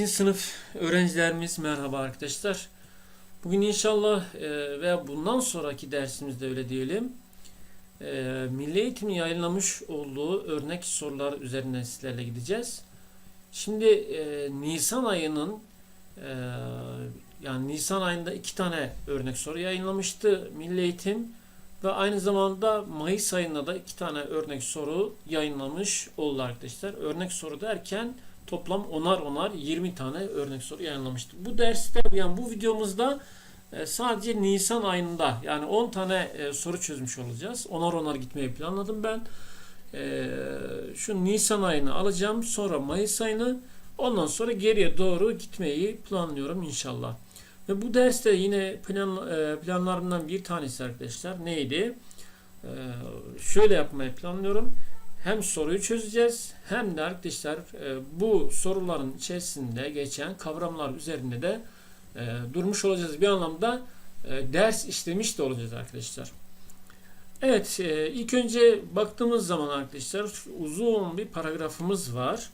8. sınıf öğrencilerimiz merhaba arkadaşlar. Bugün inşallah e, veya bundan sonraki dersimizde öyle diyelim. e, Milli Eğitim'in yayınlamış olduğu örnek sorular üzerinden sizlerle gideceğiz. Şimdi e, Nisan ayının e, yani Nisan ayında iki tane örnek soru yayınlamıştı Milli Eğitim ve aynı zamanda Mayıs ayında da iki tane örnek soru yayınlamış oldu arkadaşlar. Örnek soru derken toplam onar onar 20 tane örnek soru yayınlamıştı. Bu derste yani bu videomuzda e, sadece Nisan ayında yani 10 tane e, soru çözmüş olacağız. Onar onar gitmeyi planladım ben. E, Şu Nisan ayını alacağım sonra Mayıs ayını ondan sonra geriye doğru gitmeyi planlıyorum inşallah. Ve bu derste yine plan, planlarımdan bir tanesi arkadaşlar neydi? Şöyle yapmayı planlıyorum hem soruyu çözeceğiz hem de arkadaşlar e, bu soruların içerisinde geçen kavramlar üzerinde de e, durmuş olacağız. Bir anlamda e, ders işlemiş de olacağız arkadaşlar. Evet, ilk önce baktığımız zaman arkadaşlar uzun bir paragrafımız var.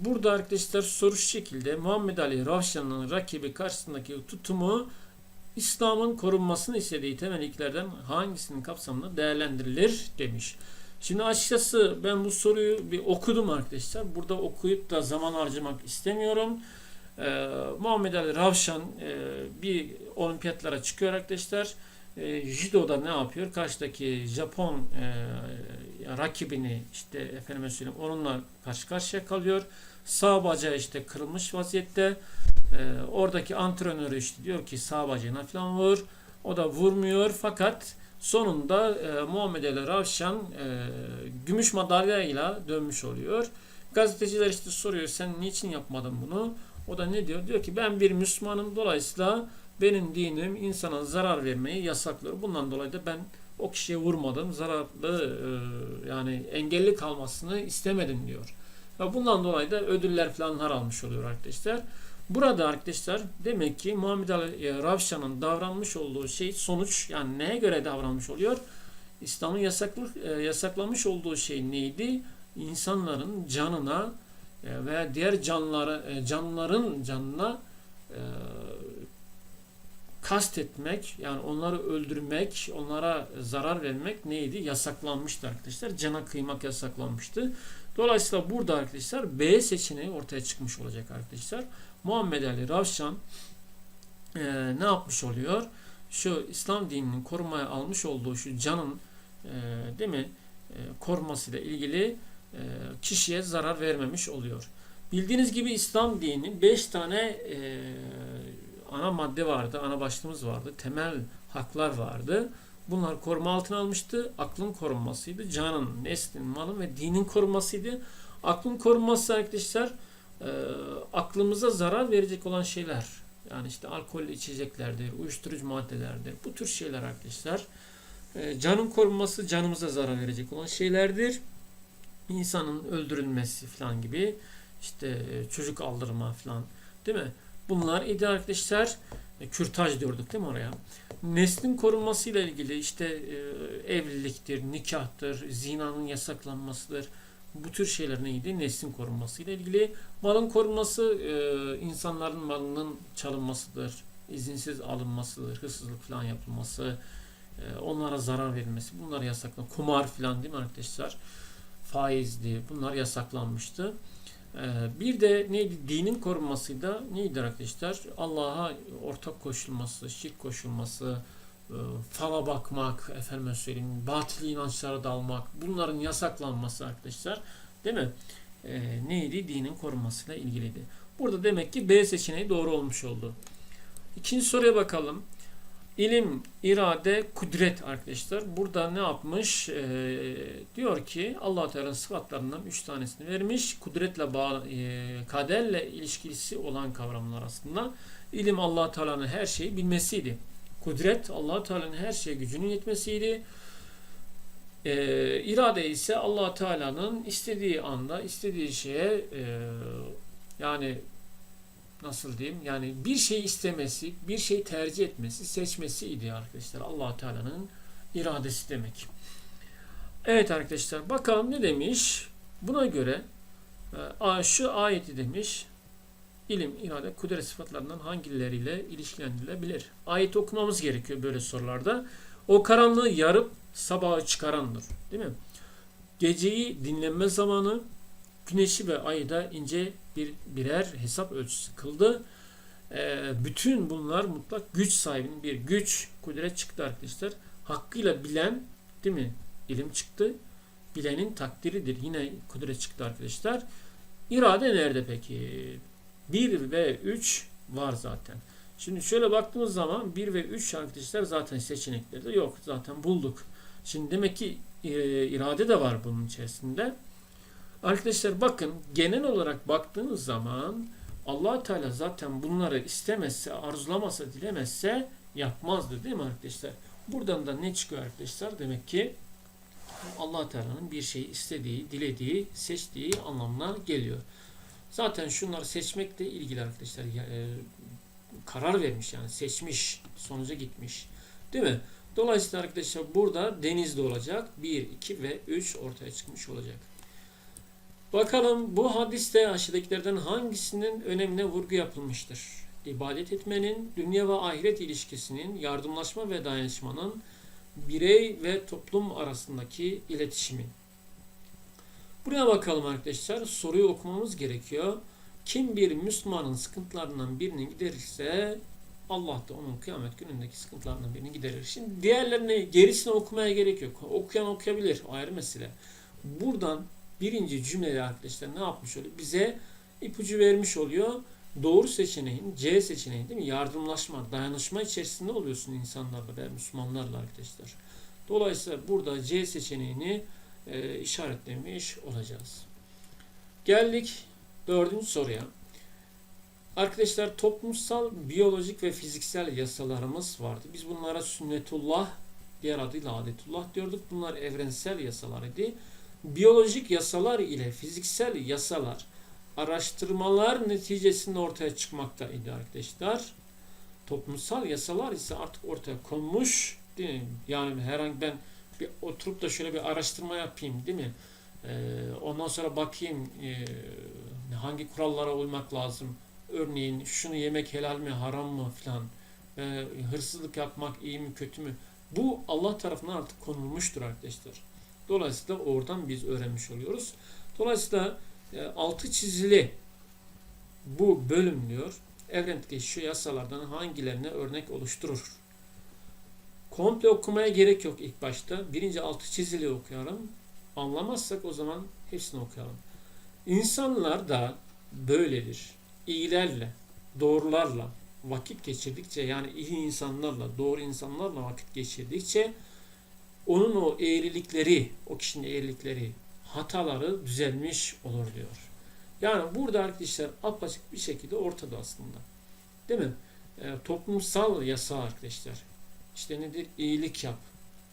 Burada arkadaşlar soru şu şekilde Muhammed Ali Ravşan'ın rakibi karşısındaki tutumu İslam'ın korunmasını istediği temel ilkelerden hangisinin kapsamında değerlendirilir demiş. Şimdi açıkçası ben bu soruyu bir okudum arkadaşlar. Burada okuyup da zaman harcamak istemiyorum. Ee, Muhammed Ali Ravşan e, bir olimpiyatlara çıkıyor arkadaşlar. E, judo'da ne yapıyor? Karşıdaki Japon e, rakibini işte efendime söyleyeyim onunla karşı karşıya kalıyor. Sağ bacağı işte kırılmış vaziyette. E, oradaki antrenörü işte diyor ki sağ bacağına falan vur. O da vurmuyor fakat Sonunda e, Muhammed Ali Ravşan e, gümüş madalyayla dönmüş oluyor. Gazeteciler işte soruyor sen niçin yapmadın bunu? O da ne diyor? Diyor ki ben bir Müslümanım dolayısıyla benim dinim insana zarar vermeyi yasaklıyor. Bundan dolayı da ben o kişiye vurmadım. Zararlı e, yani engelli kalmasını istemedim diyor. Ve bundan dolayı da ödüller falanlar almış oluyor arkadaşlar. Burada arkadaşlar demek ki Muhammed Ali e, Ravşan'ın davranmış olduğu şey sonuç yani neye göre davranmış oluyor? İslam'ın yasaklı, e, yasaklamış olduğu şey neydi? İnsanların canına e, veya diğer canlılara, canlıların canına kastetmek yani onları öldürmek, onlara zarar vermek neydi? Yasaklanmıştı arkadaşlar. Cana kıymak yasaklanmıştı. Dolayısıyla burada arkadaşlar B seçeneği ortaya çıkmış olacak arkadaşlar. Muhammed Ali Ravşan e, ne yapmış oluyor? Şu İslam dininin korumaya almış olduğu şu canın e, değil mi e, korumasıyla ilgili e, kişiye zarar vermemiş oluyor. Bildiğiniz gibi İslam dininin 5 tane e, ana madde vardı, ana başlığımız vardı, temel haklar vardı. Bunlar koruma altına almıştı. Aklın korunmasıydı. Canın, neslin, malın ve dinin korunmasıydı. Aklın korunması arkadaşlar e, aklımıza zarar verecek olan şeyler. Yani işte alkollü içeceklerdir, uyuşturucu maddelerdir. Bu tür şeyler arkadaşlar. E, canın korunması canımıza zarar verecek olan şeylerdir. İnsanın öldürülmesi falan gibi işte e, çocuk aldırma falan değil mi? Bunlar idi arkadaşlar. E, kürtaj diyorduk değil mi oraya? Neslin korunmasıyla ilgili işte e, evliliktir, nikahtır, zinanın yasaklanmasıdır. Bu tür şeyler neydi? Neslin korunmasıyla ilgili. Malın korunması e, insanların malının çalınmasıdır, izinsiz alınmasıdır, hırsızlık falan yapılması, e, onlara zarar verilmesi. Bunlar yasaklan. Kumar falan değil mi arkadaşlar? Faizdi. Bunlar yasaklanmıştı. Ee, bir de neydi? Dinin korunmasıydı. Neydi arkadaşlar? Allah'a ortak koşulması, şirk koşulması, e, fala bakmak, efendim söyleyeyim, batıl inançlara dalmak, bunların yasaklanması arkadaşlar. Değil mi? Ee, neydi? Dinin korunmasıyla ilgiliydi. Burada demek ki B seçeneği doğru olmuş oldu. İkinci soruya bakalım. İlim, irade, kudret arkadaşlar. Burada ne yapmış? Ee, diyor ki allah Teala'nın sıfatlarından üç tanesini vermiş. Kudretle bağlı, e, kaderle ilişkisi olan kavramlar aslında. İlim allah Teala'nın her şeyi bilmesiydi. Kudret allah Teala'nın her şeye gücünün yetmesiydi. Ee, irade ise allah Teala'nın istediği anda istediği şeye e, yani nasıl diyeyim yani bir şey istemesi, bir şey tercih etmesi, seçmesi idi arkadaşlar. allah Teala'nın iradesi demek. Evet arkadaşlar bakalım ne demiş? Buna göre e, şu ayeti demiş. ilim, irade, kudret sıfatlarından hangileriyle ilişkilendirilebilir? Ayet okumamız gerekiyor böyle sorularda. O karanlığı yarıp sabaha çıkarandır. Değil mi? Geceyi dinlenme zamanı, güneşi ve ayı da ince bir birer hesap ölçüsü kıldı. Ee, bütün bunlar mutlak güç sahibinin bir güç, kudret çıktı arkadaşlar. Hakkıyla bilen, değil mi? İlim çıktı. Bilenin takdiridir. Yine kudret çıktı arkadaşlar. İrade nerede peki? 1 ve 3 var zaten. Şimdi şöyle baktığımız zaman 1 ve 3 arkadaşlar zaten seçeneklerde yok. Zaten bulduk. Şimdi demek ki e, irade de var bunun içerisinde. Arkadaşlar bakın genel olarak baktığınız zaman allah Teala zaten bunları istemezse, arzulamasa, dilemezse yapmazdı değil mi arkadaşlar? Buradan da ne çıkıyor arkadaşlar? Demek ki allah Teala'nın bir şeyi istediği, dilediği, seçtiği anlamına geliyor. Zaten şunları seçmekle ilgili arkadaşlar e, karar vermiş yani seçmiş, sonuca gitmiş. Değil mi? Dolayısıyla arkadaşlar burada denizde olacak. 1, 2 ve 3 ortaya çıkmış olacak. Bakalım bu hadiste aşağıdakilerden hangisinin önemine vurgu yapılmıştır? İbadet etmenin, dünya ve ahiret ilişkisinin, yardımlaşma ve dayanışmanın, birey ve toplum arasındaki iletişimin. Buraya bakalım arkadaşlar. Soruyu okumamız gerekiyor. Kim bir Müslümanın sıkıntılarından birini giderirse Allah da onun kıyamet günündeki sıkıntılarından birini giderir. Şimdi diğerlerini gerisini okumaya gerek yok. Okuyan okuyabilir. Ayrı mesele. Buradan birinci cümleyle arkadaşlar ne yapmış oluyor? Bize ipucu vermiş oluyor. Doğru seçeneğin C seçeneği değil mi? Yardımlaşma, dayanışma içerisinde oluyorsun insanlarla ve Müslümanlarla arkadaşlar. Dolayısıyla burada C seçeneğini e, işaretlemiş olacağız. Geldik dördüncü soruya. Arkadaşlar toplumsal, biyolojik ve fiziksel yasalarımız vardı. Biz bunlara sünnetullah, diğer adıyla adetullah diyorduk. Bunlar evrensel yasalar idi. Biyolojik yasalar ile fiziksel yasalar araştırmalar neticesinde ortaya çıkmakta idi arkadaşlar. Toplumsal yasalar ise artık ortaya konmuş. Değil mi? Yani herhangi ben bir oturup da şöyle bir araştırma yapayım değil mi? Ee, ondan sonra bakayım e, hangi kurallara uymak lazım. Örneğin şunu yemek helal mi haram mı filan. E, hırsızlık yapmak iyi mi kötü mü? Bu Allah tarafından artık konulmuştur arkadaşlar. Dolayısıyla oradan biz öğrenmiş oluyoruz. Dolayısıyla e, altı çizili bu bölüm diyor. Evrendeki şu yasalardan hangilerine örnek oluşturur? Komple okumaya gerek yok ilk başta. Birinci altı çizili okuyalım. Anlamazsak o zaman hepsini okuyalım. İnsanlar da böyledir. İyilerle, doğrularla vakit geçirdikçe yani iyi insanlarla, doğru insanlarla vakit geçirdikçe onun o eğrilikleri, o kişinin eğrilikleri, hataları düzelmiş olur diyor. Yani burada arkadaşlar apaçık bir şekilde ortada aslında. Değil mi? E, toplumsal yasa arkadaşlar. İşte nedir? İyilik yap,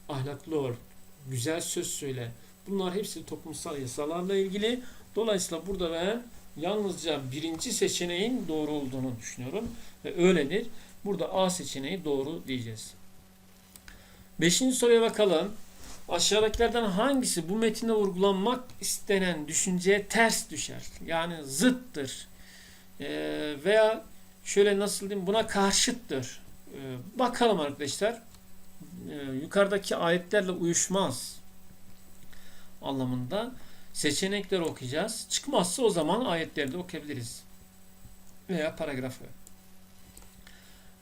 ahlaklı ol, güzel söz söyle. Bunlar hepsi toplumsal yasalarla ilgili. Dolayısıyla burada ben yalnızca birinci seçeneğin doğru olduğunu düşünüyorum. Ve öyledir. Burada A seçeneği doğru diyeceğiz. Beşinci soruya bakalım. Aşağıdakilerden hangisi bu metinde vurgulanmak istenen düşünceye ters düşer? Yani zıttır. Ee, veya şöyle nasıl diyeyim buna karşıttır. Ee, bakalım arkadaşlar. Ee, yukarıdaki ayetlerle uyuşmaz anlamında seçenekleri okuyacağız. Çıkmazsa o zaman ayetleri de okuyabiliriz. Veya paragrafı.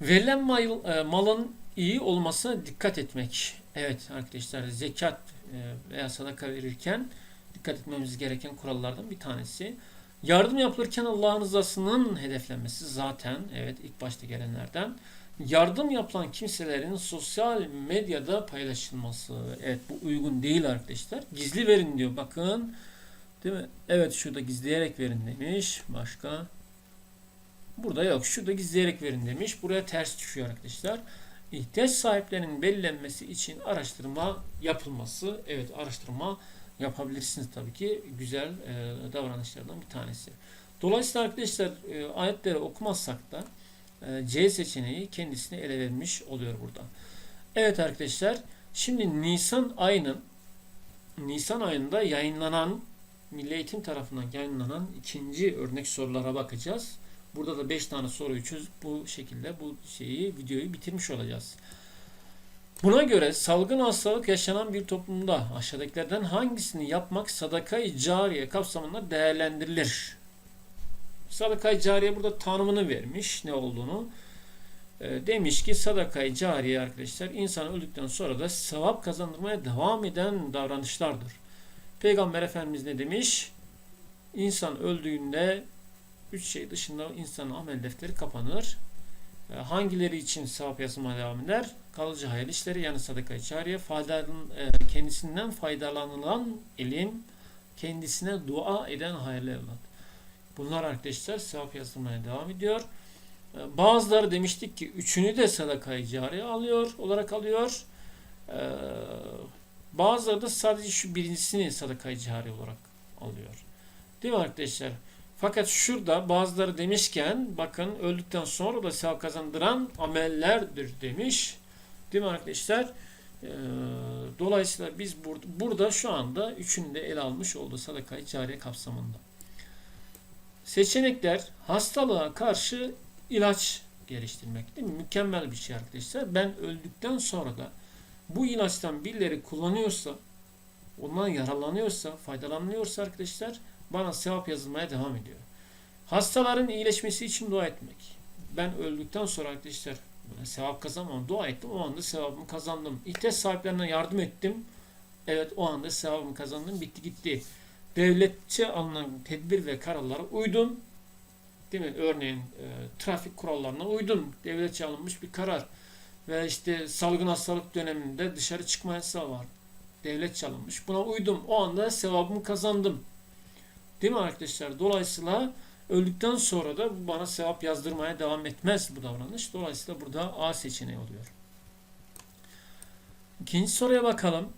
Verilen e, malın iyi olmasına dikkat etmek. Evet arkadaşlar zekat e, veya sadaka verirken dikkat etmemiz gereken kurallardan bir tanesi. Yardım yapılırken Allah'ın rızasının hedeflenmesi zaten evet ilk başta gelenlerden. Yardım yapılan kimselerin sosyal medyada paylaşılması. Evet bu uygun değil arkadaşlar. Gizli verin diyor bakın. Değil mi? Evet şurada gizleyerek verin demiş. Başka? Burada yok. Şurada gizleyerek verin demiş. Buraya ters düşüyor arkadaşlar. İhtiyaç sahiplerinin belirlenmesi için araştırma yapılması. Evet araştırma yapabilirsiniz tabii ki. Güzel e, davranışlardan bir tanesi. Dolayısıyla arkadaşlar e, ayetleri okumazsak da e, C seçeneği kendisini ele vermiş oluyor burada. Evet arkadaşlar şimdi Nisan ayının Nisan ayında yayınlanan Milli Eğitim tarafından yayınlanan ikinci örnek sorulara bakacağız. Burada da 5 tane soruyu çöz bu şekilde bu şeyi videoyu bitirmiş olacağız. Buna göre salgın hastalık yaşanan bir toplumda aşağıdakilerden hangisini yapmak sadakayı cariye kapsamında değerlendirilir? Sadakayı cariye burada tanımını vermiş ne olduğunu. E, demiş ki sadakayı cariye arkadaşlar insan öldükten sonra da sevap kazandırmaya devam eden davranışlardır. Peygamber Efendimiz ne demiş? İnsan öldüğünde üç şey dışında insanın amel defteri kapanır. E, hangileri için sevap yazılmaya devam eder? Kalıcı hayal işleri yani cariye, faydalan, e, kendisinden faydalanılan ilim, kendisine dua eden hayırlı evlat. Bunlar arkadaşlar sevap yazılmaya devam ediyor. E, bazıları demiştik ki üçünü de sadaka-i cariye alıyor olarak alıyor. E, bazıları da sadece şu birincisini sadaka-i cariye olarak alıyor. Değil mi arkadaşlar? Fakat şurada bazıları demişken bakın öldükten sonra da sevap kazandıran amellerdir demiş. Değil mi arkadaşlar? Ee, dolayısıyla biz burada, burada şu anda üçünü de ele almış oldu sadaka-i kapsamında. Seçenekler hastalığa karşı ilaç geliştirmek değil mi? Mükemmel bir şey arkadaşlar. Ben öldükten sonra da bu ilaçtan birileri kullanıyorsa, ondan yararlanıyorsa, faydalanıyorsa arkadaşlar bana sevap yazılmaya devam ediyor. Hastaların iyileşmesi için dua etmek. Ben öldükten sonra arkadaşlar sevap kazanmam. Dua ettim. O anda sevabımı kazandım. İhtiyaç sahiplerine yardım ettim. Evet o anda sevabımı kazandım. Bitti gitti. Devletçe alınan tedbir ve kararlara uydum. Değil mi? Örneğin e, trafik kurallarına uydum. Devletçe alınmış bir karar. Ve işte salgın hastalık döneminde dışarı çıkma yasağı var. Devletçe alınmış. Buna uydum. O anda sevabımı kazandım. Değil mi arkadaşlar? Dolayısıyla öldükten sonra da bana sevap yazdırmaya devam etmez bu davranış. Dolayısıyla burada A seçeneği oluyor. İkinci soruya bakalım.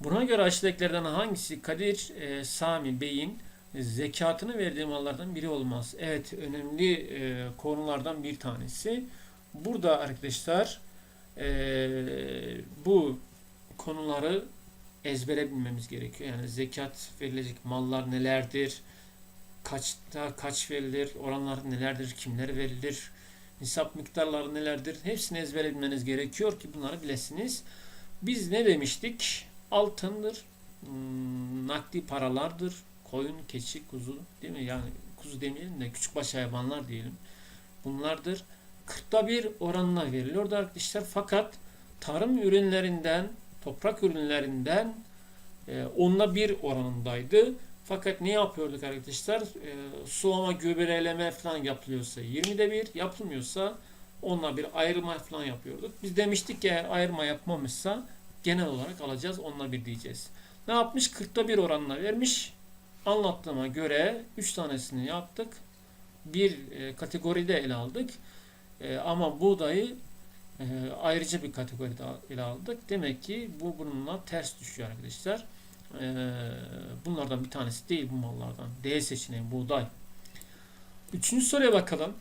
Buna göre aşağıdakilerden hangisi Kadir e, Sami Bey'in zekatını verdiği mallardan biri olmaz? Evet önemli e, konulardan bir tanesi. Burada arkadaşlar e, bu konuları ezbere bilmemiz gerekiyor. Yani zekat verilecek mallar nelerdir? Kaçta kaç verilir? Oranlar nelerdir? Kimlere verilir? Nisap miktarları nelerdir? Hepsini ezbere bilmeniz gerekiyor ki bunları bilesiniz. Biz ne demiştik? Altındır, hmm, nakdi paralardır, koyun, keçi, kuzu değil mi? Yani kuzu demeyelim de küçük baş hayvanlar diyelim. Bunlardır. 40'ta bir oranına veriliyordu arkadaşlar. Fakat tarım ürünlerinden toprak ürünlerinden e, onla bir oranındaydı. Fakat ne yapıyorduk arkadaşlar? E, sulama, gübreleme falan yapılıyorsa 20'de bir, yapılmıyorsa onunla bir ayırma falan yapıyorduk. Biz demiştik ki ayırma yapmamışsa genel olarak alacağız onunla bir diyeceğiz. Ne yapmış? 40'ta bir oranına vermiş. Anlattığıma göre 3 tanesini yaptık. Bir e, kategoride ele aldık. E, ama buğdayı e, ayrıca bir kategoride ele aldık. Demek ki bu bununla ters düşüyor arkadaşlar. E, bunlardan bir tanesi değil bu mallardan. D seçeneği buğday. Üçüncü soruya bakalım.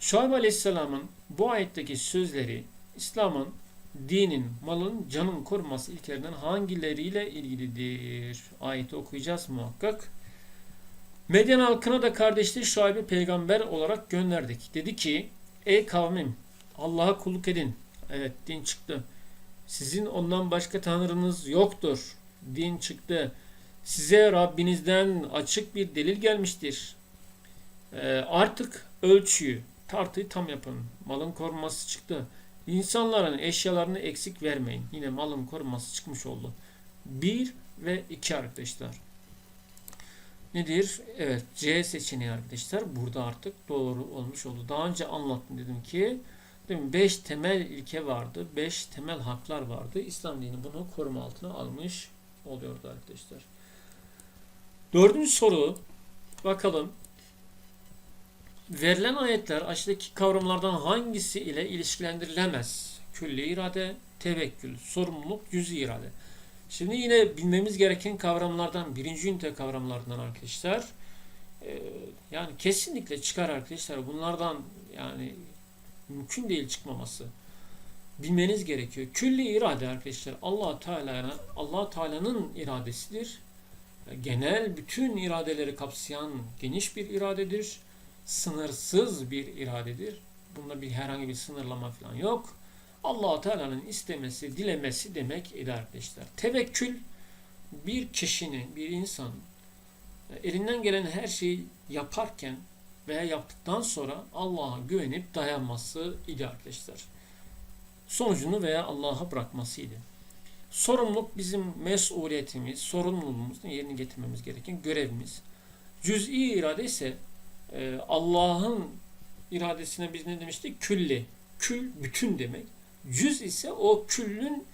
Şuayb Aleyhisselam'ın bu ayetteki sözleri İslam'ın dinin, malın, canın korunması ilkelerinden hangileriyle ilgilidir? Ayeti okuyacağız muhakkak. Medyen halkına da kardeşleri Şuayb'i peygamber olarak gönderdik. Dedi ki, ey kavmim Allah'a kulluk edin. Evet din çıktı. Sizin ondan başka tanrınız yoktur. Din çıktı. Size Rabbinizden açık bir delil gelmiştir. Ee, artık ölçüyü, tartıyı tam yapın. Malın korunması çıktı. İnsanların eşyalarını eksik vermeyin. Yine malın korunması çıkmış oldu. Bir ve iki arkadaşlar. Nedir? Evet C seçeneği arkadaşlar. Burada artık doğru olmuş oldu. Daha önce anlattım dedim ki Değil mi? Beş temel ilke vardı. Beş temel haklar vardı. İslam dini bunu koruma altına almış oluyordu arkadaşlar. Dördüncü soru. Bakalım. Verilen ayetler aşağıdaki kavramlardan hangisi ile ilişkilendirilemez? Külli irade, tevekkül, sorumluluk, yüzü irade. Şimdi yine bilmemiz gereken kavramlardan birinci ünite kavramlarından arkadaşlar. Ee, yani kesinlikle çıkar arkadaşlar. Bunlardan yani mümkün değil çıkmaması. Bilmeniz gerekiyor. Külli irade arkadaşlar Allah Teala'ya Allah Teala'nın iradesidir. Genel bütün iradeleri kapsayan geniş bir iradedir. sınırsız bir iradedir. Bunda bir herhangi bir sınırlama falan yok. allah Teala'nın istemesi, dilemesi demek idi arkadaşlar. Tevekkül bir kişinin, bir insan elinden gelen her şeyi yaparken veya yaptıktan sonra Allah'a güvenip dayanması idi arkadaşlar. Sonucunu veya Allah'a bırakmasıydı. Sorumluluk bizim mesuliyetimiz, sorumluluğumuzun yerini getirmemiz gereken görevimiz. Cüz'i irade ise e, Allah'ın iradesine biz ne demiştik? Külli. Kül bütün demek. Cüz ise o küllün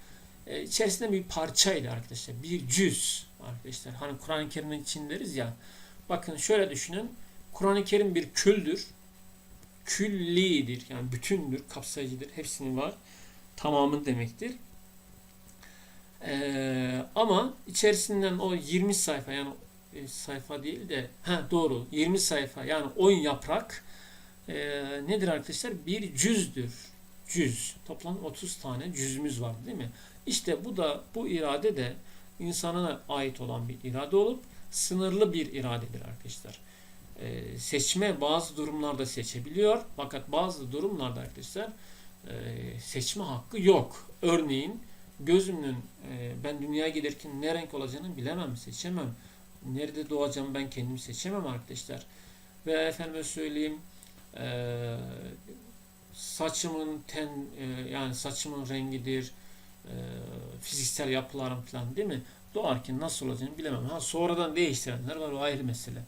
e, içerisinde bir parçaydı arkadaşlar. Bir cüz arkadaşlar. Hani Kur'an-ı Kerim'in için deriz ya. Bakın şöyle düşünün. Kur'an-ı Kerim bir küldür. Küllidir. Yani bütündür, kapsayıcıdır. Hepsinin var. Tamamı demektir. Ee, ama içerisinden o 20 sayfa yani e, sayfa değil de ha doğru 20 sayfa yani 10 yaprak e, nedir arkadaşlar? Bir cüzdür. Cüz. Toplam 30 tane cüzümüz var değil mi? İşte bu da bu irade de insana ait olan bir irade olup sınırlı bir iradedir arkadaşlar. Ee, seçme bazı durumlarda seçebiliyor fakat bazı durumlarda arkadaşlar e, seçme hakkı yok. Örneğin gözümün e, ben dünyaya gelirken ne renk olacağını bilemem, seçemem. Nerede doğacağımı ben kendim seçemem arkadaşlar. Ve efendime söyleyeyim e, saçımın ten e, yani saçımın rengidir, e, fiziksel yapılarım falan değil mi? Doğarken nasıl olacağını bilemem. Ha sonradan değiştirenler var o ayrı mesele.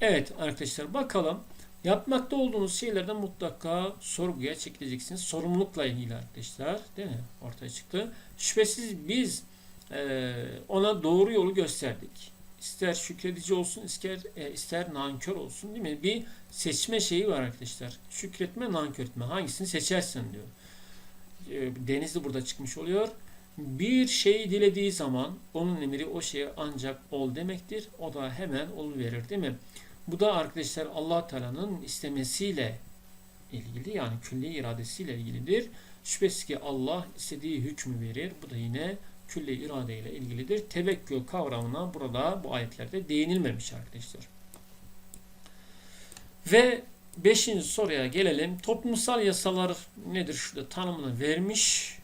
Evet arkadaşlar bakalım. Yapmakta olduğunuz şeylerden mutlaka sorguya çekileceksiniz. Sorumlulukla ilgili arkadaşlar değil mi? Ortaya çıktı. Şüphesiz biz e, ona doğru yolu gösterdik. İster şükredici olsun, ister, e, ister nankör olsun değil mi? Bir seçme şeyi var arkadaşlar. Şükretme, nankör etme. Hangisini seçersen diyor. E, Denizli burada çıkmış oluyor. Bir şeyi dilediği zaman onun emri o şeye ancak ol demektir. O da hemen ol verir değil mi? Bu da arkadaşlar allah Teala'nın istemesiyle ilgili yani külli iradesiyle ilgilidir. Şüphesiz ki Allah istediği hükmü verir. Bu da yine külli irade ile ilgilidir. Tevekkül kavramına burada bu ayetlerde değinilmemiş arkadaşlar. Ve beşinci soruya gelelim. Toplumsal yasalar nedir? Şurada tanımını vermiş.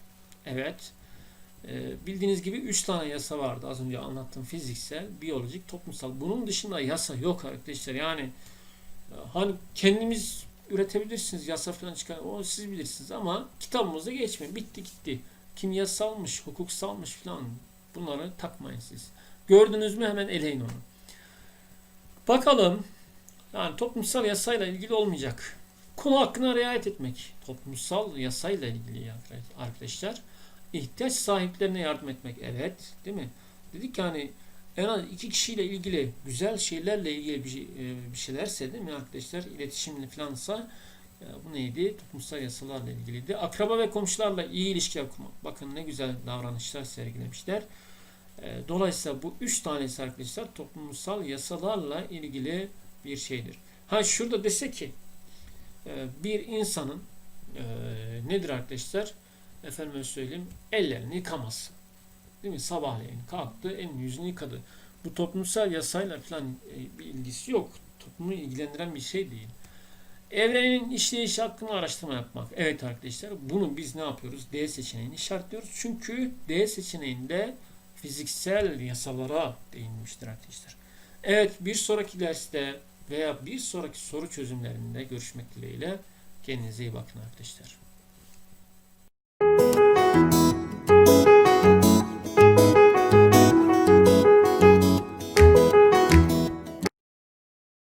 Evet. Ee, bildiğiniz gibi 3 tane yasa vardı. Az önce anlattığım fiziksel, biyolojik, toplumsal. Bunun dışında yasa yok arkadaşlar. Yani e, hani kendimiz üretebilirsiniz. Yasa falan çıkar. O siz bilirsiniz ama kitabımızda geçmiyor. Bitti gitti. Kimyasalmış, hukuksalmış falan. Bunları takmayın siz. Gördünüz mü hemen eleyin onu. Bakalım. Yani toplumsal yasayla ilgili olmayacak. Kul hakkına riayet etmek. Toplumsal yasayla ilgili arkadaşlar ihtiyaç sahiplerine yardım etmek. Evet. Değil mi? Dedik ki hani en az iki kişiyle ilgili güzel şeylerle ilgili bir, şey, e, bir şeylerse değil mi arkadaşlar? İletişimli falansa e, bu neydi? Toplumsal yasalarla ilgiliydi. Akraba ve komşularla iyi ilişkiler kurmak. Bakın ne güzel davranışlar sergilemişler. E, dolayısıyla bu üç tanesi arkadaşlar toplumsal yasalarla ilgili bir şeydir. Ha şurada dese ki bir insanın nedir arkadaşlar? Efendime söyleyeyim ellerini yıkaması. Değil mi? Sabahleyin kalktı, elini yüzünü yıkadı. Bu toplumsal yasayla falan e, bir ilgisi yok. Toplumu ilgilendiren bir şey değil. Evrenin işleyişi hakkında araştırma yapmak. Evet arkadaşlar bunu biz ne yapıyoruz? D seçeneğini işaretliyoruz. Çünkü D seçeneğinde fiziksel yasalara değinmiştir arkadaşlar. Evet bir sonraki derste veya bir sonraki soru çözümlerinde görüşmek dileğiyle kendinize iyi bakın arkadaşlar.